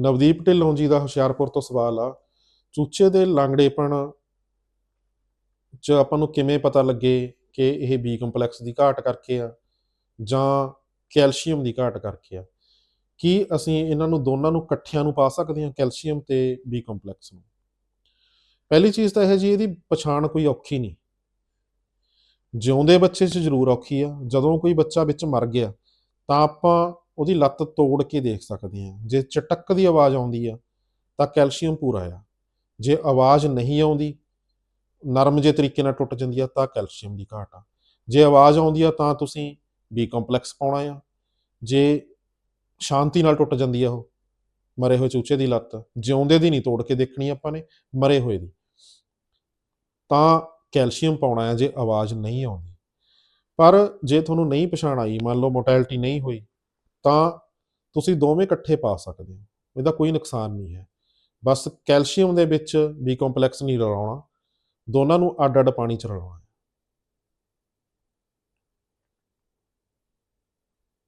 ਨਵਦੀਪ ਢਿੱਲੋਂ ਜੀ ਦਾ ਹੁਸ਼ਿਆਰਪੁਰ ਤੋਂ ਸਵਾਲ ਆ। ਚੂਚੇ ਦੇ ਲਾਂਗੜੇਪਣ ਚ ਆਪਾਂ ਨੂੰ ਕਿਵੇਂ ਪਤਾ ਲੱਗੇ ਕਿ ਇਹ ਬੀ ਕੰਪਲੈਕਸ ਦੀ ਘਾਟ ਕਰਕੇ ਆ ਜਾਂ ਕੈਲਸ਼ੀਅਮ ਦੀ ਘਾਟ ਕਰਕੇ ਆ? ਕੀ ਅਸੀਂ ਇਹਨਾਂ ਨੂੰ ਦੋਨਾਂ ਨੂੰ ਇਕੱਠਿਆਂ ਨੂੰ ਪਾ ਸਕਦੇ ਹਾਂ, ਕੈਲਸ਼ੀਅਮ ਤੇ ਬੀ ਕੰਪਲੈਕਸ ਨੂੰ? ਪਹਿਲੀ ਚੀਜ਼ ਤਾਂ ਇਹ ਜੀ, ਇਹਦੀ ਪਛਾਣ ਕੋਈ ਔਖੀ ਨਹੀਂ। ਜਿਉਂਦੇ ਬੱਚੇ 'ਚ ਜ਼ਰੂਰ ਔਖੀ ਆ। ਜਦੋਂ ਕੋਈ ਬੱਚਾ ਵਿੱਚ ਮਰ ਗਿਆ, ਤਾਂ ਆਪਾਂ ਉਹਦੀ ਲੱਤ ਤੋੜ ਕੇ ਦੇਖ ਸਕਦੇ ਹਾਂ। ਜੇ ਚਟਕ ਦੀ ਆਵਾਜ਼ ਆਉਂਦੀ ਆ, ਤਾਂ ਕੈਲਸ਼ੀਅਮ ਪੂਰਾ ਆ। ਜੇ ਆਵਾਜ਼ ਨਹੀਂ ਆਉਂਦੀ, ਨਰਮ ਜੇ ਤਰੀਕੇ ਨਾਲ ਟੁੱਟ ਜਾਂਦੀ ਆ, ਤਾਂ ਕੈਲਸ਼ੀਅਮ ਦੀ ਘਾਟ ਆ। ਜੇ ਆਵਾਜ਼ ਆਉਂਦੀ ਆ, ਤਾਂ ਤੁਸੀਂ ਬੀ ਕੰਪਲੈਕਸ ਪਾਉਣਾ ਆ। ਜੇ ਸ਼ਾਂਤੀ ਨਾਲ ਟੁੱਟ ਜਾਂਦੀ ਆ ਉਹ, ਮਰੇ ਹੋਏ ਚੂਚੇ ਦੀ ਲੱਤ, ਜਿਉਂਦੇ ਦੀ ਨਹੀਂ, ਤੋੜ ਕੇ ਦੇਖਣੀ ਆਪਾਂ ਨੇ, ਮਰੇ ਹੋਏ ਦੀ। ਤਾਂ ਕੈਲਸ਼ੀਅਮ ਪਾਉਣਾ ਹੈ ਜੇ ਆਵਾਜ਼ ਨਹੀਂ ਆਉਂਦੀ। ਪਰ ਜੇ ਤੁਹਾਨੂੰ ਨਹੀਂ ਪਛਾਣ ਆਈ, ਮੰਨ ਲਓ ਮੋਟੈਲਿਟੀ ਨਹੀਂ ਹੋਈ ਤਾਂ ਤੁਸੀਂ ਦੋਵੇਂ ਇਕੱਠੇ ਪਾ ਸਕਦੇ ਹੋ। ਇਹਦਾ ਕੋਈ ਨੁਕਸਾਨ ਨਹੀਂ ਹੈ। ਬਸ ਕੈਲਸ਼ੀਅਮ ਦੇ ਵਿੱਚ ਬੀ ਕੰਪਲੈਕਸ ਨਹੀਂ ਰਲਾਉਣਾ। ਦੋਨਾਂ ਨੂੰ ਅੱਡ ਅੱਡ ਪਾਣੀ ਚ ਰਲਾਉਣਾ